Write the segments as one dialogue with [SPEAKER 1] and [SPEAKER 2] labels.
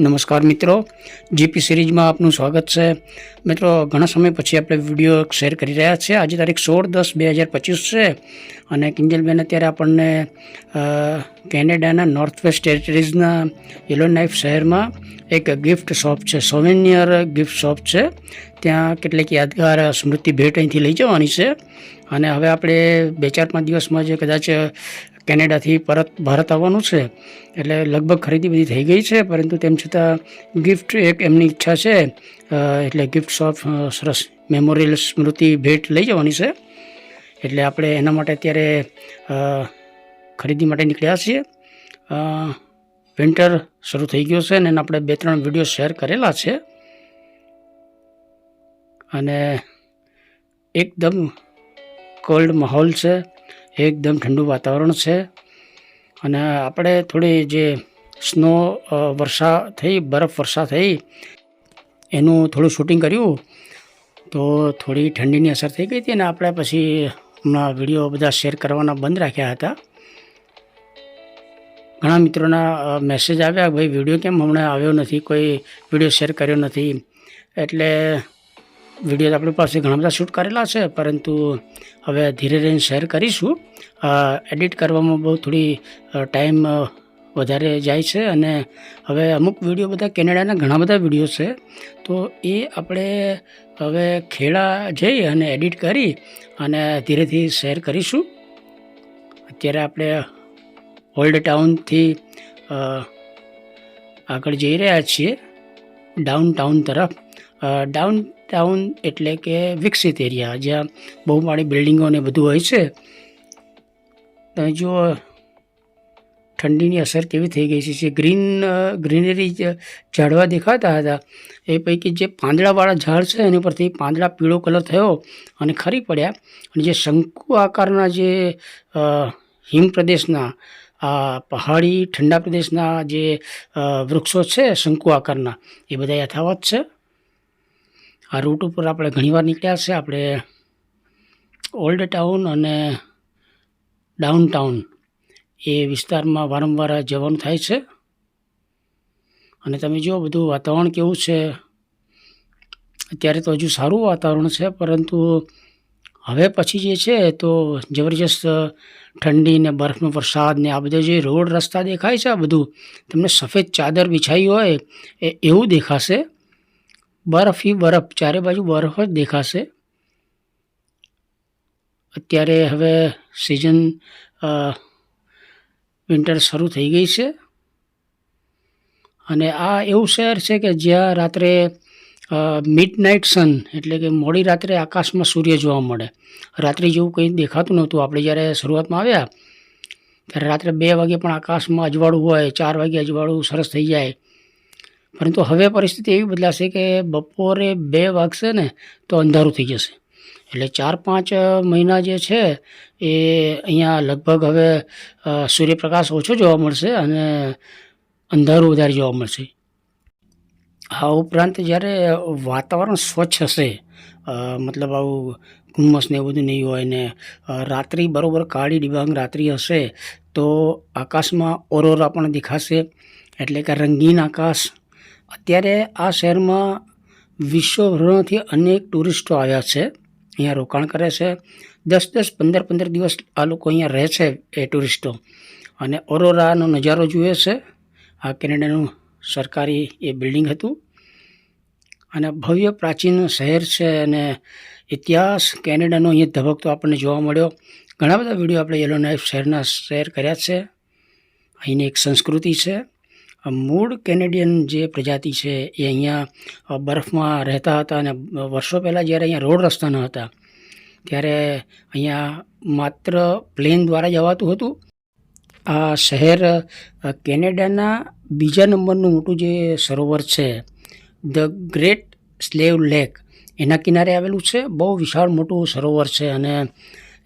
[SPEAKER 1] નમસ્કાર મિત્રો. જીપી સિરીઝમાં આપનું સ્વાગત છે. મિત્રો, ઘણા સમય પછી આપણે વીડિયો શેર કરી રહ્યા છીએ. આજે તારીખ સોળ દસ બે હજાર પચીસ છે અને કિંજલબેન અત્યારે આપણને કેનેડાના નોર્થ વેસ્ટ ટેરિટરીઝના યલો નાઇફ શહેરમાં એક ગિફ્ટ શોપ છે. સોવેનિયર ગિફ્ટ શોપ છે. ત્યાં કેટલીક યાદગાર સ્મૃતિ ભેટ અહીંથી લઈ જવાની છે. અને હવે આપણે બે ચાર પાંચ દિવસમાં જે કદાચ કેનેડાથી પરત ભારત આવવાનું છે. એટલે લગભગ ખરીદી બધી થઈ ગઈ છે, પરંતુ તેમ છતાં ગિફ્ટ એક એમની ઈચ્છા છે. એટલે ગિફ્ટ શોપ સરસ મેમોરિયલ સ્મૃતિ ભેટ લઈ જવાની છે. એટલે આપણે એના માટે અત્યારે ખરીદી માટે નીકળ્યા છીએ. વિન્ટર શરૂ થઈ ગયો છે અને એના આપણે બે ત્રણ વીડિયો શેર કરેલા છે. અને એકદમ કોલ્ડ માહોલ છે. એકદમ ઠંડુ વાતાવરણ છે. અને આપણે થોડી જે સ્નો વર્ષા થઈ, બરફ વર્ષા થઈ, એનું થોડું શૂટિંગ કર્યું, તો થોડી ઠંડીની અસર થઈ ગઈ હતી અને આપણે પછી હમણાં વીડિયો બધા શેર કરવાના બંધ રાખ્યા હતા. ઘણા મિત્રોના મેસેજ આવ્યા ભાઈ, વીડિયો કેમ હમણાં આવ્યો નથી? કોઈ વીડિયો શેર કર્યો નથી? એટલે વીડિયો આપણી પાસે ઘણા બધા શૂટ કરેલા છે, પરંતુ હવે ધીરે ધીરે શેર કરીશું. એડિટ કરવામાં બહુ થોડી ટાઈમ વધારે જાય છે અને હવે અમુક વીડિયો બધા કેનેડાના ઘણા બધા વીડિયો છે. તો એ આપણે હવે ખેડા જઈ અને એડિટ કરી અને ધીરેથી શેર કરીશું. અત્યારે આપણે ઓલ્ડ ટાઉનથી આગળ જઈ રહ્યા છીએ ડાઉન ટાઉન તરફ ડાઉન ટાઉન એટલે કે વિકસિત એરિયા, જ્યાં બહુમાળી બિલ્ડિંગો ને બધું હોય છે. તમે જુઓ, ઠંડીની અસર કેવી થઈ ગઈ છે. જે ગ્રીન, ગ્રીનરી ઝાડવા દેખાતા હતા, એ પૈકી જે પાંદડાવાળા ઝાડ છે, એની પરથી પાંદડા પીળો કલર થયો અને ખરી પડ્યા. અને જે શંકુ આકારના જે હિમ પ્રદેશના, આ પહાડી ઠંડા પ્રદેશના જે વૃક્ષો છે, શંકુ આકારના, એ બધા યથાવત છે. આ રૂટ ઉપર આપણે ઘણીવાર નીકળ્યા છે. આપણે ઓલ્ડ ટાઉન અને ડાઉન ટાઉન એ વિસ્તારમાં વારંવાર જવાનું થાય છે. અને તમે જુઓ, બધું વાતાવરણ કેવું છે. અત્યારે તો હજુ સારું વાતાવરણ છે, પરંતુ હવે પછી જે છે તો જબરજસ્ત ઠંડી ને બરફનો વરસાદ ને આ બધા જે રોડ રસ્તા દેખાય છે, આ બધું તમને સફેદ ચાદર બિછાઈ હોય એ એવું દેખાશે. બરફ ઈ બરફ. ચારે બાજુ બરફ જ દેખાશે. અત્યારે હવે સિઝન વિન્ટર શરૂ થઈ ગઈ છે. અને આ એવું શહેર છે કે જ્યાં રાત્રે મિડ નાઇટ સન એટલે કે મોડી રાત્રે આકાશમાં સૂર્ય જોવા મળે. રાત્રે જેવું કંઈ દેખાતું નહોતું. આપણે જ્યારે શરૂઆતમાં આવ્યા, ત્યારે રાત્રે બે વાગે પણ આકાશમાં અજવાળું હોય, ચાર વાગે અજવાળું સરસ થઈ જાય. પરંતુ હવે પરિસ્થિતિ એવી બદલાશે કે બપોરે બે વાગશે ને તો અંધારું થઈ જશે. એટલે ચાર પાંચ મહિના જે છે એ અહીંયા લગભગ હવે સૂર્યપ્રકાશ ઓછો જોવા મળશે અને અંધારું વધારે જોવા મળશે. આ ઉપરાંત જ્યારે વાતાવરણ સ્વચ્છ હશે મતલબ આવું ધુમ્મસ ને એવું બધું નહીં હોય ને રાત્રિ બરોબર કાળી ડિબાંગ રાત્રિ હશે તો આકાશમાં ઓરોરા પણ દેખાશે. એટલે કે રંગીન આકાશ અત્યારે આ શહેરમાં વિશ્વભરમાંથી અનેક ટુરિસ્ટો આવ્યા છે. અહીંયા રોકાણ કરે છે. દસ દસ પંદર પંદર દિવસ આ લોકો અહીંયા રહે છે એ ટુરિસ્ટો. અને ઓરોરાનો નજારો જુએ છે. આ કેનેડાનું સરકારી એ બિલ્ડિંગ હતું. અને ભવ્ય પ્રાચીન શહેર છે અને ઇતિહાસ કેનેડાનો અહીંયા ધબકતો આપણને જોવા મળ્યો. ઘણા બધા વીડિયો આપણે યલો નાઇફ શહેરના શેર કર્યા છે. અહીંની એક સંસ્કૃતિ છે. મૂળ કેનેડિયન જે પ્રજાતિ છે, એ અહીંયા બરફમાં રહેતા હતા અને વર્ષો પહેલાં જ્યારે અહીંયા રોડ રસ્તા ન હતા, ત્યારે અહીંયા માત્ર પ્લેન દ્વારા જવાતું હતું. આ શહેર કેનેડાના બીજા નંબરનું મોટું જે સરોવર છે, ધ ગ્રેટ સ્લેવ લેક, એના કિનારે આવેલું છે. બહુ વિશાળ મોટું સરોવર છે અને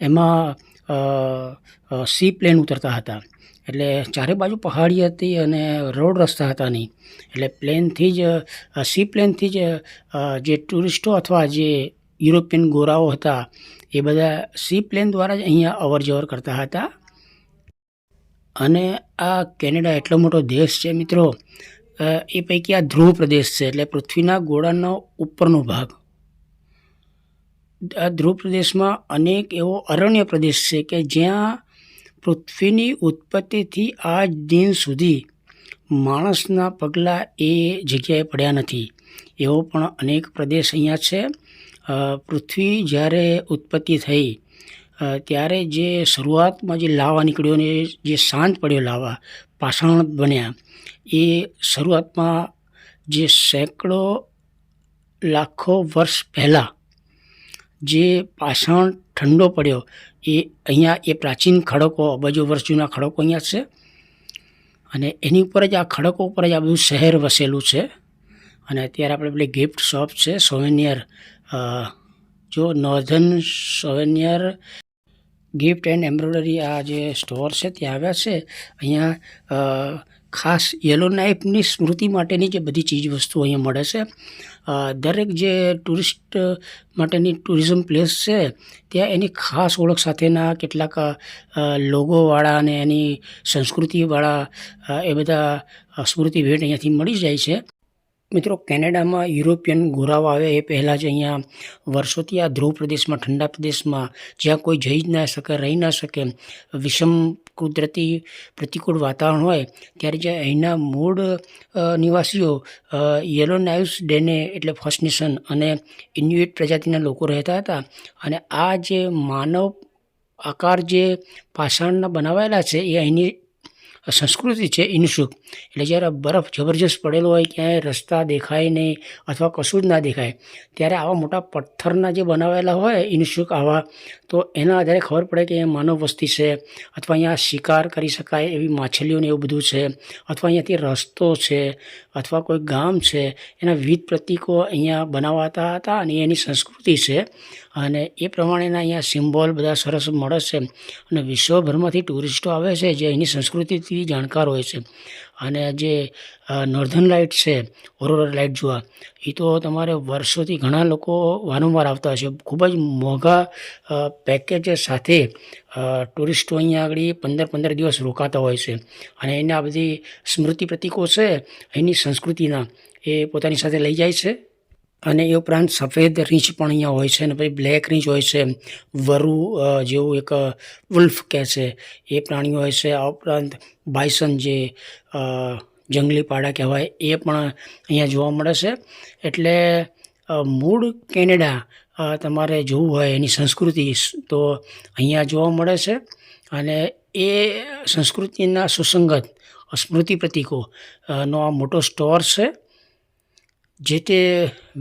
[SPEAKER 1] એમાં સી પ્લેન ઉતરતા હતા. એટલે ચારે બાજુ પહાડી હતી અને રોડ રસ્તા હતા નહીં. એટલે પ્લેનથી જ સી પ્લેનથી જ જે ટુરિસ્ટો અથવા જે યુરોપિયન ગોરાઓ હતા, એ બધા સી પ્લેન દ્વારા જ અહીંયા અવર જવર કરતા હતા. અને આ કેનેડા એટલો મોટો દેશ છે મિત્રો એ પૈકી આ ધ્રુવ પ્રદેશ છે, એટલે પૃથ્વીના ગોળાનો ઉપરનો ભાગ. આ ધ્રુવ પ્રદેશમાં અનેક એવો અરણ્ય પ્રદેશ છે કે જ્યાં પૃથ્વીની ઉત્પત્તિથી આજ દિન સુધી માણસના પગલાં એ જગ્યાએ પડ્યા નથી. એવો પણ અનેક પ્રદેશ અહીંયા છે. પૃથ્વી જ્યારે ઉત્પત્તિ થઈ ત્યારે જે શરૂઆતમાં જે લાવા નીકળ્યો ને જે શાંત પડ્યો લાવા, પાષાણ બન્યા, એ શરૂઆતમાં જે સેંકડો લાખો વર્ષ પહેલાં જે પાષાણ ઠંડો પડ્યો, એ અહીંયા એ પ્રાચીન ખડકો, અબજો વર્ષ જૂના ખડકો અહીંયા છે. અને એની ઉપર જ આ ખડકો ઉપર જ આ બધું શહેર વસેલું છે. અને અત્યારે આપણે પેલી ગિફ્ટ શોપ છે સોવેનિયર જો northern souvenir gift and embroidery આ જે સ્ટોર છે, ત્યાં આવ્યા છે. અહીંયા ખાસ યલો નાઇફની સ્મૃતિ માટેની જે બધી ચીજ વસ્તુઓ અહીંયા મળે છે. દરેક જે ટુરિસ્ટ માટેની ટુરિઝમ પ્લેસ છે, ત્યાં એની ખાસ ઓળખ સાથેના કેટલાક લોગોવાળા અને એની સંસ્કૃતિવાળા એ બધા સ્મૃતિ ભેટ અહીંયાથી મળી જાય છે. મિત્રો, કેનેડામાં યુરોપિયન ગોરાઓ આવે એ પહેલાં જ અહીંયા વર્ષોથી આ ધ્રુવ પ્રદેશમાં, ઠંડા પ્રદેશમાં, જ્યાં કોઈ જઈ જ ના શકે, રહી ના શકે, વિષમ કુદરતી પ્રતિકૂળ વાતાવરણ હોય, ત્યારે જે અહીંના મૂળ નિવાસીઓ યલો નાઇવ્સ ડેને એટલે ફર્સ્ટ નેશન અને ઇન્યુએટ પ્રજાતિના લોકો રહેતા હતા અને આ જે માનવ આકાર જે પાષાણના બનાવાયેલા છે એ અહીંની સંસ્કૃતિ છે ઇનસુક એટલે જ્યારે બરફ જબરજસ્ત પડેલો હોય, ક્યાંય રસ્તા દેખાય નહીં અથવા કશું જ ના દેખાય, ત્યારે આવા મોટા પથ્થરના જે બનાવેલા હોય ઇનસુક આવા, તો એના આધારે ખબર પડે કે અહીંયા માનવ વસ્તી છે અથવા અહીંયા શિકાર કરી શકાય એવી માછલીઓને એવું બધું છે અથવા અહીંયાથી રસ્તો છે અથવા કોઈ ગામ છે, એના વિવિધ પ્રતીકો અહીંયા બનાવાતા હતા અને એની સંસ્કૃતિ છે. અને એ પ્રમાણેના અહીંયા સિમ્બોલ બધા સરસ મળે છે. અને વિશ્વભરમાંથી ટુરિસ્ટો આવે છે જે અહીંની સંસ્કૃતિથી જાણકાર હોય છે. અને જે નોર્ધન લાઇટ છે ઓરોરર લાઇટ જોવા એ તો તમારે વર્ષોથી ઘણા લોકો વારંવાર આવતા હોય છે. ખૂબ જ મોંઘા પેકેજ સાથે ટુરિસ્ટો અહીંયા આગળ પંદર પંદર દિવસ રોકાતા હોય છે. અને એના બધી સ્મૃતિ પ્રતિકો છે અહીંની સંસ્કૃતિના, એ પોતાની સાથે લઈ જાય છે. અને એ ઉપરાંત સફેદ રીંછ પણ અહીંયા હોય છે અને પછી બ્લેક રીંછ હોય છે, વરુ જેવું એક વુલ્ફ કહે છે. એ પ્રાણીઓ હોય છે. આ ઉપરાંત બાયસન જે જંગલી પાડા કહેવાય, એ પણ અહીંયા જોવા મળે છે. એટલે મૂળ કેનેડા તમારે જોવું હોય એની સંસ્કૃતિ તો અહીંયા જોવા મળે છે. અને એ સંસ્કૃતિના સુસંગત સ્મૃતિ પ્રતીકો નો આ મોટો સ્ટોર છે. જે તે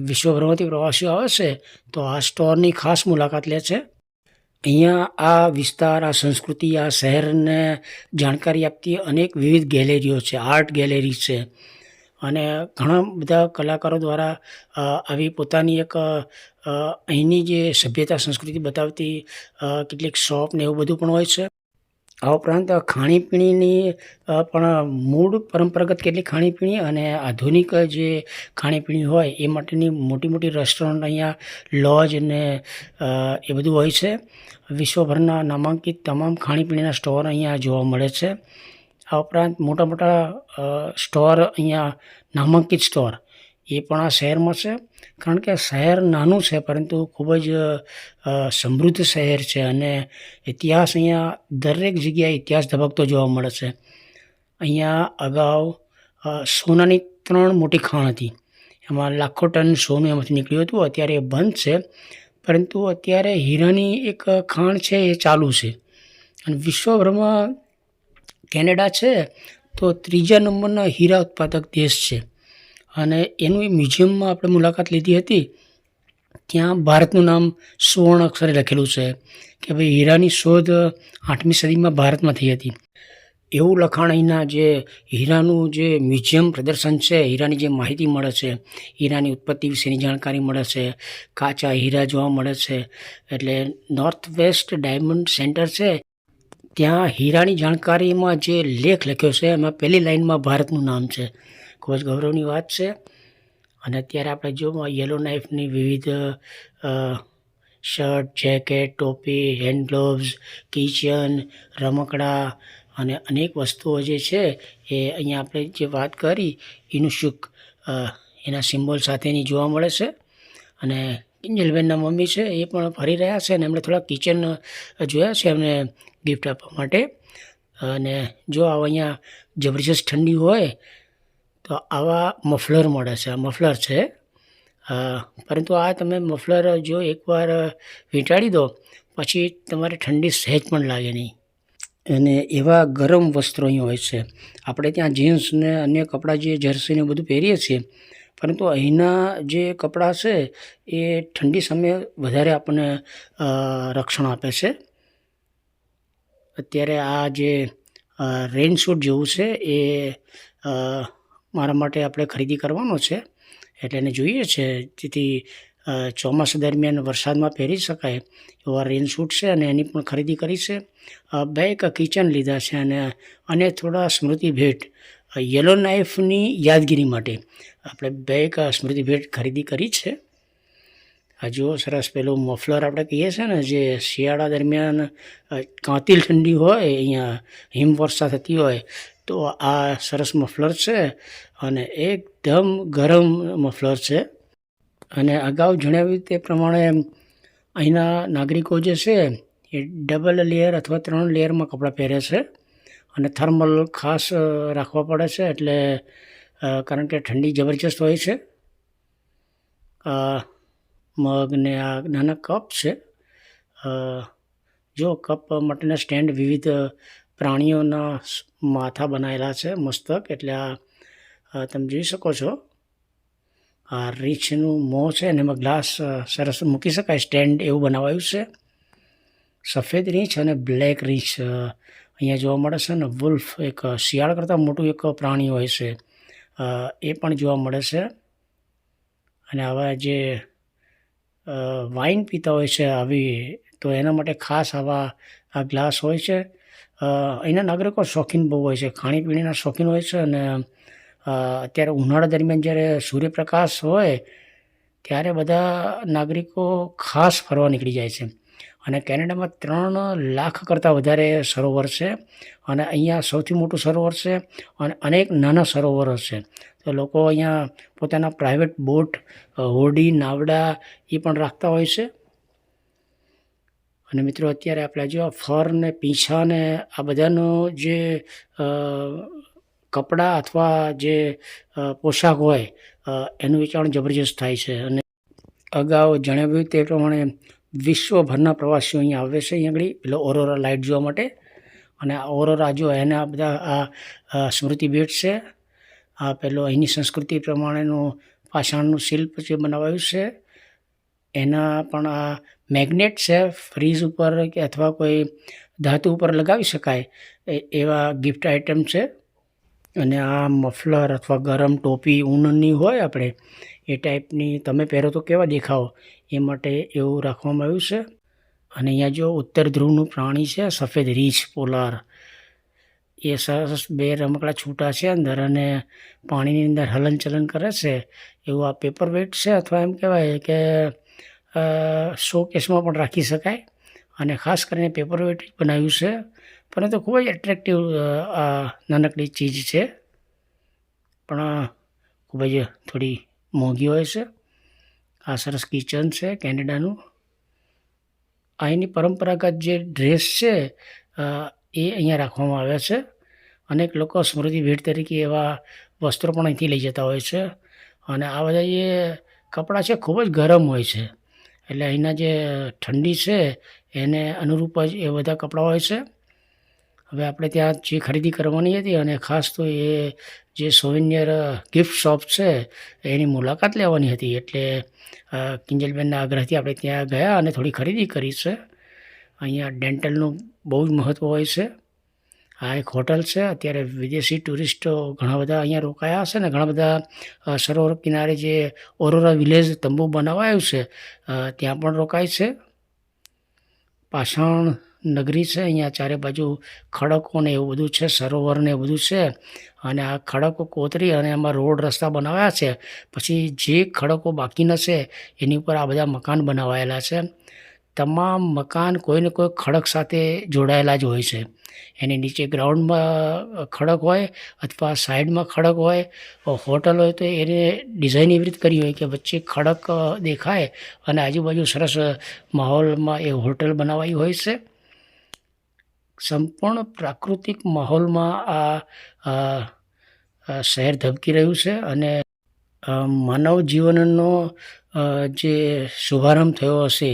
[SPEAKER 1] વિશ્વભરમાંથી પ્રવાસીઓ આવે છે, તો આ સ્ટોરની ખાસ મુલાકાત લે છે. અહીંયા આ વિસ્તાર, આ સંસ્કૃતિ, આ શહેરને જાણકારી આપતી અનેક વિવિધ ગેલેરીઓ છે, આર્ટ ગેલેરી છે. અને ઘણા બધા કલાકારો દ્વારા આવી પોતાની એક અહીંની જે સભ્યતા સંસ્કૃતિ બતાવતી કેટલીક શોપ ને એવું બધું પણ હોય છે. આ ઉપરાંત ખાણીપીણીની પણ મૂળ પરંપરાગત કેટલીક ખાણીપીણી અને આધુનિક જે ખાણીપીણી હોય એ માટેની મોટી મોટી રેસ્ટોરન્ટ અહીંયા, લોજ અને એ બધું હોય છે. વિશ્વભરના નામાંકિત તમામ ખાણીપીણીના સ્ટોર અહીંયા જોવા મળે છે. આ ઉપરાંત મોટા મોટા સ્ટોર અહીંયા, નામાંકિત સ્ટોર એ પણ આ શહેરમાં છે. કારણ કે શહેર નાનું છે, પરંતુ ખૂબ જ સમૃદ્ધ શહેર છે અને ઇતિહાસ અહીંયા દરેક જગ્યાએ ઇતિહાસ ધબકતો જોવા મળે છે. અહીંયા અગાઉ સોનાની ત્રણ મોટી ખાણ હતી. એમાં લાખો ટન સોનું એમાંથી નીકળ્યું હતું. અત્યારે એ બંધ છે. પરંતુ અત્યારે હીરાની એક ખાણ છે, એ ચાલુ છે. અને વિશ્વભરમાં કેનેડા છે, તો ત્રીજા નંબરના હીરા ઉત્પાદક દેશ છે. અને એનું એ મ્યુઝિયમમાં આપણે મુલાકાત લીધી હતી, ત્યાં ભારતનું નામ સુવર્ણ અક્ષરે લખેલું છે કે ભાઈ હીરાની શોધ આઠમી સદીમાં ભારતમાં થઈ હતી. એવું લખાણ અહીંના જે હીરાનું જે મ્યુઝિયમ પ્રદર્શન છે, હીરાની જે માહિતી મળે છે, હીરાની ઉત્પત્તિ વિશેની જાણકારી મળે છે, કાચા હીરા જોવા મળે છે, એટલે નોર્થ વેસ્ટ ડાયમંડ સેન્ટર છે, ત્યાં હીરાની જાણકારીમાં જે લેખ લખ્યો છે, એમાં પહેલી લાઇનમાં ભારતનું નામ છે. ખૂબ જ ગૌરવની વાત છે. અને અત્યારે આપણે જો યલો નાઇફની વિવિધ શર્ટ જેકેટ ટોપી હેન્ડ ગ્લોવ્સ કિચન રમકડા અને અનેક વસ્તુઓ જે છે એ અહીંયા આપણે જે વાત કરી, એનું શુક એના સિમ્બોલ સાથેની જોવા મળે છે. અને કિંજલબેનના મમ્મી છે એ પણ ફરી રહ્યા છે અને એમણે થોડા કિચન જોયા છે એમને ગિફ્ટ આપવા માટે. અને જો અહીંયા જબરજસ્ત ઠંડી હોય તો આવા મફલર મળે છે. આ મફલર છે. પરંતુ આ તમે મફલર જો એકવાર વીંટાળી દો, પછી તમારે ઠંડી સહેજ પણ લાગે નહીં. અને એવા ગરમ વસ્ત્રો અહીં હોય છે. આપણે ત્યાં જીન્સ ને અન્ય કપડાં જે જર્સી ને બધું પહેરીએ છીએ, પરંતુ અહીંના જે કપડાં છે, એ ઠંડી સમયે વધારે આપણને રક્ષણ આપે છે. અત્યારે આ જે રેઇન શૂટ જેવું છે, એ મારા માટે આપણે ખરીદી કરવાનો છે. એટલે એને જોઈએ છે, જેથી ચોમાસા દરમિયાન વરસાદમાં પહેરી શકાય એવા રેન શૂટ છે અને એની પણ ખરીદી કરી છે. બે એક કિચન લીધા છે અને અને થોડા સ્મૃતિ ભેટ યલો નાઇફની યાદગીરી માટે આપણે બે એક સ્મૃતિ ભેટ ખરીદી કરી છે. આ જુઓ, સરસ પેલું મફલર આપણે કહીએ છીએ ને, જે શિયાળા દરમિયાન કાંતિલ ઠંડી હોય, અહીંયા હિમવર્ષા થતી હોય તો આ સરસ મફલર છે અને એકદમ ગરમ મફલર છે. અને અગાઉ જણાવ્યું તે પ્રમાણે અહીંના નાગરિકો જે છે એ ડબલ લેયર અથવા ત્રણ લેયરમાં કપડાં પહેરે છે અને થર્મલ ખાસ રાખવા પડે છે એટલે કારણ કે ઠંડી જબરજસ્ત હોય છે. આ મગ ને આ નાના કપ છે. જો કપ માટેના સ્ટેન્ડ વિવિધ પ્રાણીઓના માથા બનાવેલા છે, મસ્તક. એટલે આ તમે જોઈ શકો છો. આ રીંછનું મોં છે અને એમાં ગ્લાસ સરસ મૂકી શકાય. સ્ટેન્ડ એવું બનાવાયું છે. સફેદ રીંછ અને બ્લેક રીંછ અહીંયા જોવા મળે છે ને વુલ્ફ એક શિયાળ કરતાં મોટું એક પ્રાણી હોય છે. એ પણ જોવા મળે છે. અને આવા જે વાઇન પીતા હોય છે આવી, તો એના માટે ખાસ આવા આ ગ્લાસ હોય છે. અહીંના નાગરિકો શોખીન બહુ હોય છે. ખાણીપીણીના શોખીન હોય છે અને અત્યારે ઉનાળા દરમિયાન જ્યારે સૂર્યપ્રકાશ હોય, ત્યારે બધા નાગરિકો ખાસ ફરવા નીકળી જાય છે. અને કેનેડામાં ત્રણ લાખ કરતાં વધારે સરોવર છે અને અહીંયા સૌથી મોટું સરોવર છે અને અનેક નાના સરોવરો છે. તો લોકો અહીંયા પોતાના પ્રાઇવેટ બોટ હોડી, નાવડા એ પણ રાખતા હોય છે. અને મિત્રો, અત્યારે આપણે જો ફર ને પીંછા ને આ બધાનો જે કપડાં અથવા જે પોશાક હોય એનું વેચાણ જબરજસ્ત થાય છે. અને અગાઉ જણાવ્યું તે પ્રમાણે વિશ્વભરના પ્રવાસીઓ અહીંયા આવે છે અહીંયા આગળ, પેલો ઓરોરા લાઇટ જોવા માટે. અને આ ઓરોરા જો એના બધા આ આ સ્મૃતિ ભેટ છે. આ પેલો અહીંની સંસ્કૃતિ પ્રમાણેનું પાષાણનું શિલ્પ જે બનાવાયું છે, એના પણ આ મેગ્નેટ છે ફ્રીજ ઉપર કે અથવા કોઈ ધાતુ ઉપર લગાવી શકાય એવા ગિફ્ટ આઇટમ છે. અને આ મફલર અથવા ગરમ ટોપી ઊનની હોય આપણે, એ ટાઈપની તમે પહેરો તો કેવા દેખાઓ એ માટે એવું રાખવામાં આવ્યું છે. અને અહીંયા જો ઉત્તર ધ્રુવનું પ્રાણી છે, સફેદ રીંછ, પોલાર. એ સરસ બે રમકડા છૂટા છે અંદર અને પાણીની અંદર હલનચલન કરે છે. એવું આ પેપર વેટ છે અથવા એમ કહેવાય કે શો કેસમાં પણ રાખી શકાય અને ખાસ કરીને પેપર વેટ બનાવ્યું છે. પરંતુ ખૂબ જ એટ્રેક્ટિવ આ નાનકડી ચીજ છે. પણ ખૂબ જ થોડી મોંઘી હોય છે. આ સરસ કિચન છે કેનેડાનું. અહીંની પરંપરાગત જે ડ્રેસ છે એ અહીંયા રાખવામાં આવ્યા છે. અનેક લોકો સ્મૃતિ ભેટ તરીકે એવા વસ્ત્રો પણ અહીંથી લઈ જતા હોય છે. અને આ બધા જે કપડાં છે, ખૂબ જ ગરમ હોય છે. એટલે અહીંના જે ઠંડી છે, એને અનુરૂપ જ એ બધા કપડાં હોય છે. હવે આપણે ત્યાં જે ખરીદી કરવાની હતી અને ખાસ તો એ જે સોવિનિયર ગિફ્ટ શોપ છે, એની મુલાકાત લેવાની હતી. એટલે કિંજલબેનના આગ્રહથી આપણે ત્યાં ગયા અને થોડી ખરીદી કરી છે. અહીંયા ડેન્ટલનું બહુ જ મહત્ત્વ હોય છે. આ એક હોટલ છે. અત્યારે વિદેશી ટુરિસ્ટો ઘણા બધા અહીંયા રોકાયા હશે ને ઘણા બધા સરોવર કિનારે જે ઓરોરા વિલેજ તંબુ બનાવાયું છે ત્યાં પણ રોકાય છે. પાષાણ નગરી છે, અહીંયા ચારે બાજુ ખડકો ને એવું બધું છે, સરોવર ને એવું બધું છે. અને આ ખડકો કોતરી અને એમાં રોડ રસ્તા બનાવ્યા છે. પછી જે ખડકો બાકીના છે, એની ઉપર આ બધા મકાન બનાવાયેલા છે. તમામ મકાન કોઈને કોઈ ખડક સાથે જોડાયેલા જ હોય છે. એની નીચે ગ્રાઉન્ડમાં ખડક હોય અથવા સાઈડમાં ખડક હોય હોટલ હોય, તો એને ડિઝાઇન એવી રીતે કરી હોય કે વચ્ચે ખડક દેખાય અને આજુબાજુ સરસ માહોલમાં એ હોટલ બનાવાઈ હોય છે. સંપૂર્ણ પ્રાકૃતિક માહોલમાં આ શહેર ધબકી રહ્યું છે અને માનવ જીવનનો જે શુભારંભ થયો હશે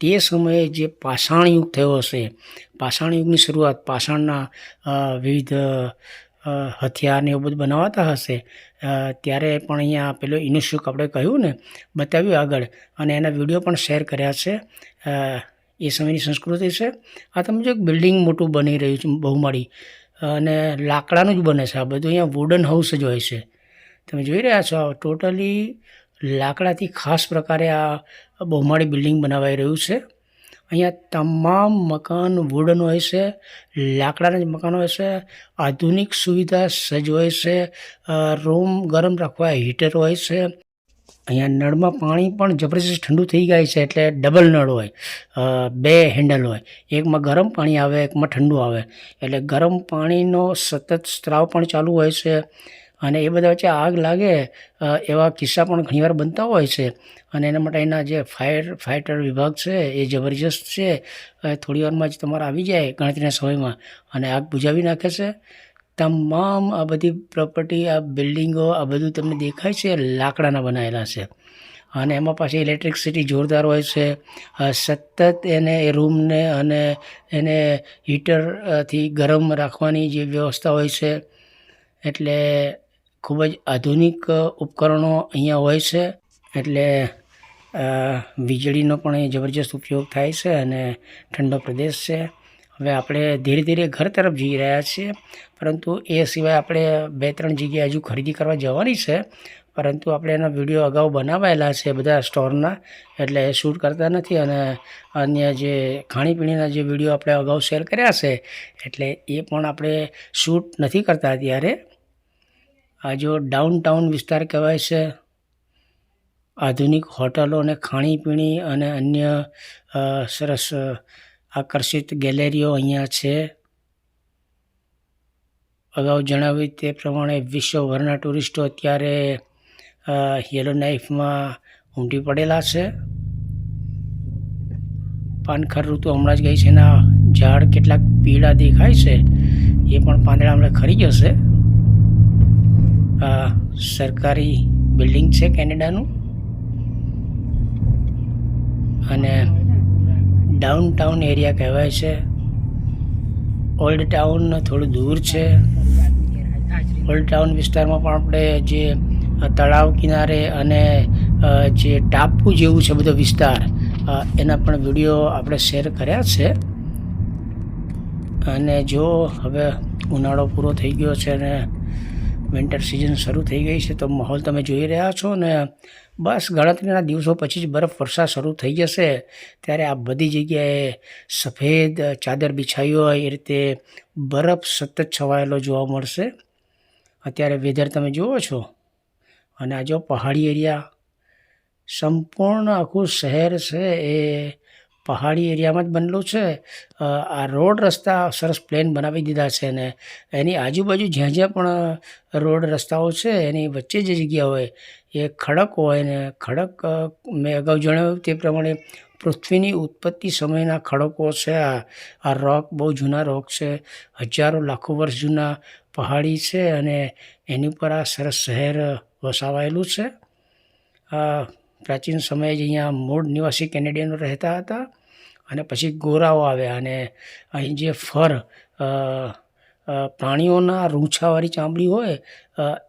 [SPEAKER 1] તે સમયે જે પાષાણ યુગ થયો હશે, પાષાણ યુગની શરૂઆત પાષાણના વિવિધ હથિયારને એવું બધું બનાવાતા હશે ત્યારે પણ અહીંયા પેલો ઇનુશુક આપણે કહ્યું ને, બતાવ્યું આગળ. અને એના વીડિયો પણ શેર કર્યા છે એ સમયની સંસ્કૃતિ છે. આ તમે જો એક બિલ્ડિંગ મોટું બની રહ્યું છે બહુમાળી અને લાકડાનું જ બને છે, આ બધું અહીંયા વુડન હાઉસ જ હોય છે. તમે જોઈ રહ્યા છો ટોટલી લાકડાથી ખાસ પ્રકારે આ બહુમાળી બિલ્ડિંગ બનાવાઈ રહ્યું છે. અહીંયા તમામ મકાન, વુડન હોય છે, લાકડાના જ મકાન હોય છે, આધુનિક સુવિધા સજ્જ હોય છે રૂમ ગરમ રાખવા હીટર હોય છે. અહીંયા નળમાં પાણી પણ જબરજસ્ત ઠંડુ થઈ જાય છે એટલે ડબલ નળ હોય બે હેન્ડલ હોય. એકમાં ગરમ પાણી આવે, એકમાં ઠંડુ આવે. એટલે ગરમ પાણીનો સતત સ્ત્રાવ પણ ચાલુ હોય છે. અને એ બધા વચ્ચે આગ લાગે એવા કિસ્સા પણ ઘણીવાર બનતા હોય છે. અને એના માટે એના જે ફાયર ફાઇટર વિભાગ છે, એ જબરજસ્ત છે. થોડી વારમાં જ તમારે આવી જાય ગણતરીના સમયમાં અને આગ બુજાવી નાખે છે. તમામ આ બધી પ્રોપર્ટી, આ બિલ્ડિંગો, આ બધું તમને દેખાય છે, લાકડાના બનાવેલા છે. અને એમાં પાછી ઇલેક્ટ્રિકસિટી જોરદાર હોય છે. સતત એને એ રૂમને અને એને હીટરથી ગરમ રાખવાની જે વ્યવસ્થા હોય છે. એટલે ખૂબ જ આધુનિક ઉપકરણો અહીંયા હોય છે. એટલે વીજળીનો પણ અહીં જબરજસ્ત ઉપયોગ થાય છે અને ઠંડો પ્રદેશ છે. હવે આપણે ધીરે ધીરે ઘર તરફ જઈ રહ્યા છીએ. પરંતુ એ સિવાય આપણે બે ત્રણ જગ્યાએ હજુ ખરીદી કરવા જવાની છે. પરંતુ આપણે એના વીડિયો અગાઉ બનાવાયેલા છે બધા સ્ટોરના. એટલે એ શૂટ કરતા નથી અને અન્ય જે ખાણીપીણીના જે વીડિયો આપણે અગાઉ શેર કર્યા છે, એટલે એ પણ આપણે શૂટ નથી કરતા અત્યારે. આ જો ડાઉન ટાઉન વિસ્તાર કહેવાય છે, આધુનિક હોટલો અને ખાણીપીણી અને અન્ય સરસ આકર્ષિત ગેલેરીઓ અહીંયા છે. અગાઉ જણાવ્યું તે પ્રમાણે વિશ્વભરના ટુરિસ્ટો અત્યારે યલો નાઇફમાં ઉમટી પડેલા છે. પાનખર ઋતુ હમણાં જ ગઈ છે, એના ઝાડ કેટલાક પીળા દેખાય છે, એ પણ પાંદડા હમણાં ખરી જશે. આ સરકારી બિલ્ડિંગ છે કેનેડાનું. અને ડાઉન ટાઉન એરિયા કહેવાય છે. ઓલ્ડ ટાઉન થોડું દૂર છે. ઓલ્ડ ટાઉન વિસ્તારમાં પણ આપણે જે તળાવ કિનારે અને જે ટાપુ જેવું છે બધો વિસ્તાર એના પણ વીડિયો આપણે શેર કર્યા છે. અને જો હવે ઉનાળો પૂરો થઈ ગયો છે અને વિન્ટર સિઝન શરૂ થઈ ગઈ છે, તો માહોલ તમે જોઈ રહ્યા છો ને બસ ગણતરીના દિવસો પછી જ બરફ વર્ષા શરૂ થઈ જશે. ત્યારે આ બધી જગ્યાએ સફેદ, ચાદર બિછાઈ હોય એ રીતે બરફ સતત છવાયેલો જોવા મળશે. અત્યારે વેધર તમે જુઓ છો અને આ જો પહાડી એરિયા સંપૂર્ણ આખું શહેર છે એ પહાડી એરિયામાં જ બનેલું છે. આ રોડ રસ્તા સરસ પ્લેન બનાવી દીધા છે ને એની આજુબાજુ જ્યાં જ્યાં પણ રોડ રસ્તાઓ છે, એની વચ્ચે જે જગ્યા હોય, એ ખડક હોય ને ખડક મેં અગાઉ જણાવ્યું તે પ્રમાણે પૃથ્વીની ઉત્પત્તિ સમયના ખડકો છે. આ આ રોક બહુ જૂના રોક છે. હજારો લાખો વર્ષ જૂના પહાડી છે અને એની ઉપર આ સરસ શહેર વસાવાયેલું છે. પ્રાચીન સમયે જ અહીંયા મૂળ નિવાસી કેનેડિયનો રહેતા હતા. અને પછી ગોરાઓ આવ્યા અને અહીં જે ફર પ્રાણીઓના રૂંછાવાળી ચામડી હોય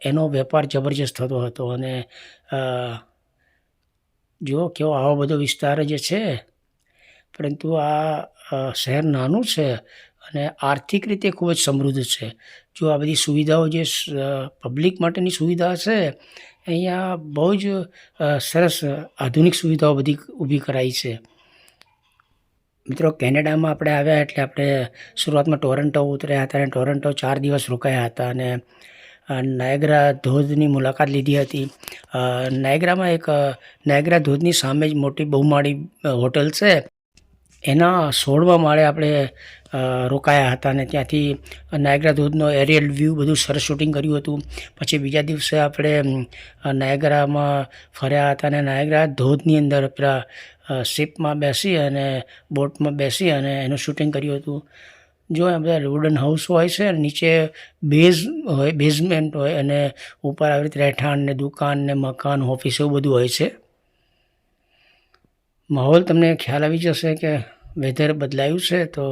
[SPEAKER 1] એનો વેપાર જબરજસ્ત થતો હતો અને જુઓ કેવો આવો બધો વિસ્તાર જે છે, પરંતુ આ શહેર નાનું છે અને આર્થિક રીતે ખૂબ જ સમૃદ્ધ છે. જો આ બધી સુવિધાઓ જે પબ્લિક માટેની સુવિધા છે, અહીંયા બહુ જ સરસ આધુનિક સુવિધાઓ બધી ઊભી કરાઈ છે. મિત્રો, કેનેડામાં આપણે આવ્યા એટલે આપણે શરૂઆતમાં ટોરન્ટો ઉતર્યા હતા અને ટોરન્ટો ચાર દિવસ રોકાયા હતા અને નાયગ્રા ધોધની મુલાકાત લીધી હતી. નાયગ્રામાં એક નાયગ્રા ધોધની સામે જ મોટી બહુમાળી હોટલ છે. એના સોળમાં માળે આપણે રોકાયા હતા અને ત્યાંથી નાયગ્રા ધોધનો એરિયલ વ્યૂ બધું સરસ શૂટિંગ કર્યું હતું. પછી બીજા દિવસે આપણે નાયગ્રામાં ફર્યા હતા અને નાયગ્રા ધોધની અંદર પેલા શિપમાં બેસી અને બોટમાં બેસી અને એનું શૂટિંગ કર્યું હતું. જો આ બધા વુડન હાઉસ હોય છે, નીચે બેઝ હોય, બેઝમેન્ટ હોય અને ઉપર આવી રીતે રહેઠાણ ને દુકાન ને મકાન, ઓફિસ એવું બધું હોય છે. માહોલ તમને ખ્યાલ આવી જશે કે વેધર બદલાયું છે તો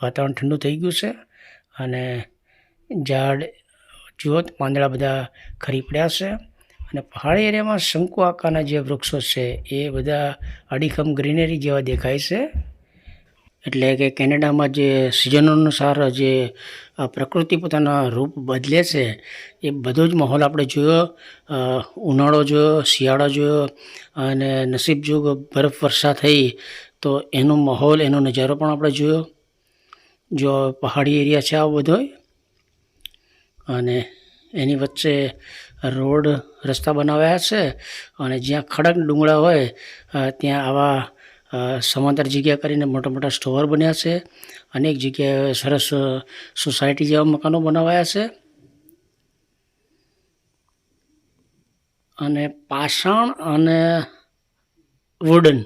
[SPEAKER 1] વાતાવરણ ઠંડુ થઈ ગયું છે અને ઝાડ, જુઓ, પાંદડા બધા ખરી પડ્યા છે. અને પહાડી એરિયામાં શંકુ આકારના જે વૃક્ષો છે, એ બધા અડીખમ ગ્રીનરી જેવા દેખાય છે. એટલે કે કેનેડામાં જે સિઝન અનુસાર જે પ્રકૃતિ પોતાના રૂપ બદલે છે, એ બધો જ માહોલ આપણે જોયો. ઉનાળો જોયો, શિયાળો જોયો, અને નસીબ જો બરફ વર્ષા થઈ, તો એનો માહોલ, એનો નજારો પણ આપણે જોયો. જો પહાડી એરિયા છે આવો બધો અને એની વચ્ચે રોડ રસ્તા બનાવ્યા છે અને જ્યાં ખડક ડુંગળા હોય ત્યાં આવા સમાંતર જગ્યા કરીને મોટા મોટા સ્ટોર બન્યા છે. અનેક જગ્યાએ સરસ સોસાયટી જેવા મકાનો બનાવાયા છે. અને પાષાણ અને વુડન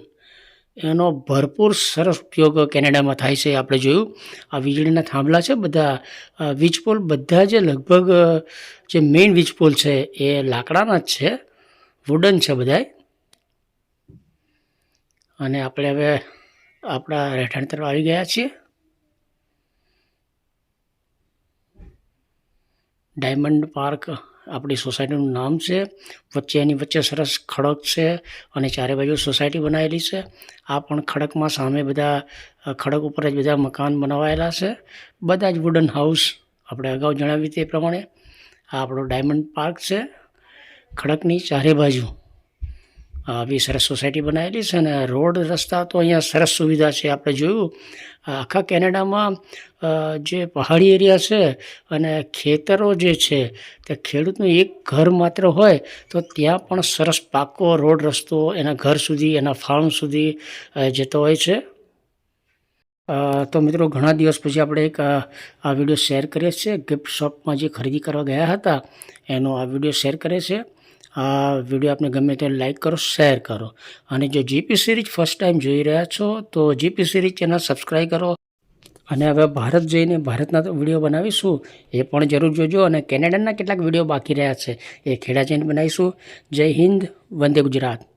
[SPEAKER 1] એનો ભરપૂર સરસ ઉપયોગ કેનેડામાં થાય છે. આપણે જોયું, આ વીજળીના થાંભલા છે બધા વીજપોલ વીજ પોલ બધા જે લગભગ જે મેઇન વીજ પોલ છે એ લાકડાના જ છે વુડન છે બધાય. અને આપણે હવે આપણા રહેઠાણ તરફ આવી ગયા છીએ. ડાયમંડ પાર્ક આપણી સોસાયટીનું નામ છે, વચ્ચે એની વચ્ચે સરસ ખડક છે અને ચારે બાજુ સોસાયટી બનાવેલી છે. આ પણ ખડકમાં સામે બધા ખડક ઉપર જ બધા મકાન બનાવાયેલા છે. બધા જ વુડન હાઉસ આપણે અગાઉ જણાવી તે પ્રમાણે. આ આપણો ડાયમંડ પાર્ક છે. ખડકની ચારે બાજુ આવી સરસ સોસાયટી બનાવેલી છે અને રોડ રસ્તા તો અહીંયા સરસ સુવિધા છે. આપણે જોયું આખા કેનેડામાં જે પહાડી એરિયા છે અને ખેતરો જે છે, તે ખેડૂતનું એક ઘર માત્ર હોય તો ત્યાં પણ સરસ પાકો, રોડ રસ્તો, એના ઘર સુધી, એના ફાર્મ સુધી જતો હોય છે. તો મિત્રો ઘણા દિવસ પછી આપણે એક આ વીડિયો શેર કરીએ છીએ. ગિફ્ટ શોપમાં જે ખરીદી કરવા ગયા હતા, એનો આ વીડિયો શેર કરે છે આ વીડિયો આપને ગમે તે લાઈક કરો, શેર કરો. અને જો જીપી સિરીઝ ફર્સ્ટ ટાઈમ જોઈ રહ્યા છો, તો જીપી સિરીઝ ચેનલ સબસ્ક્રાઈબ કરો. અને હવે ભારત જઈને ભારતના વીડિયો બનાવીશું, એ પણ જરૂર જોજો. અને કેનેડાના કેટલાક વીડિયો બાકી રહ્યા છે, એ ખેડા જઈને બનાવીશું. જય હિન્દ, વંદે ગુજરાત.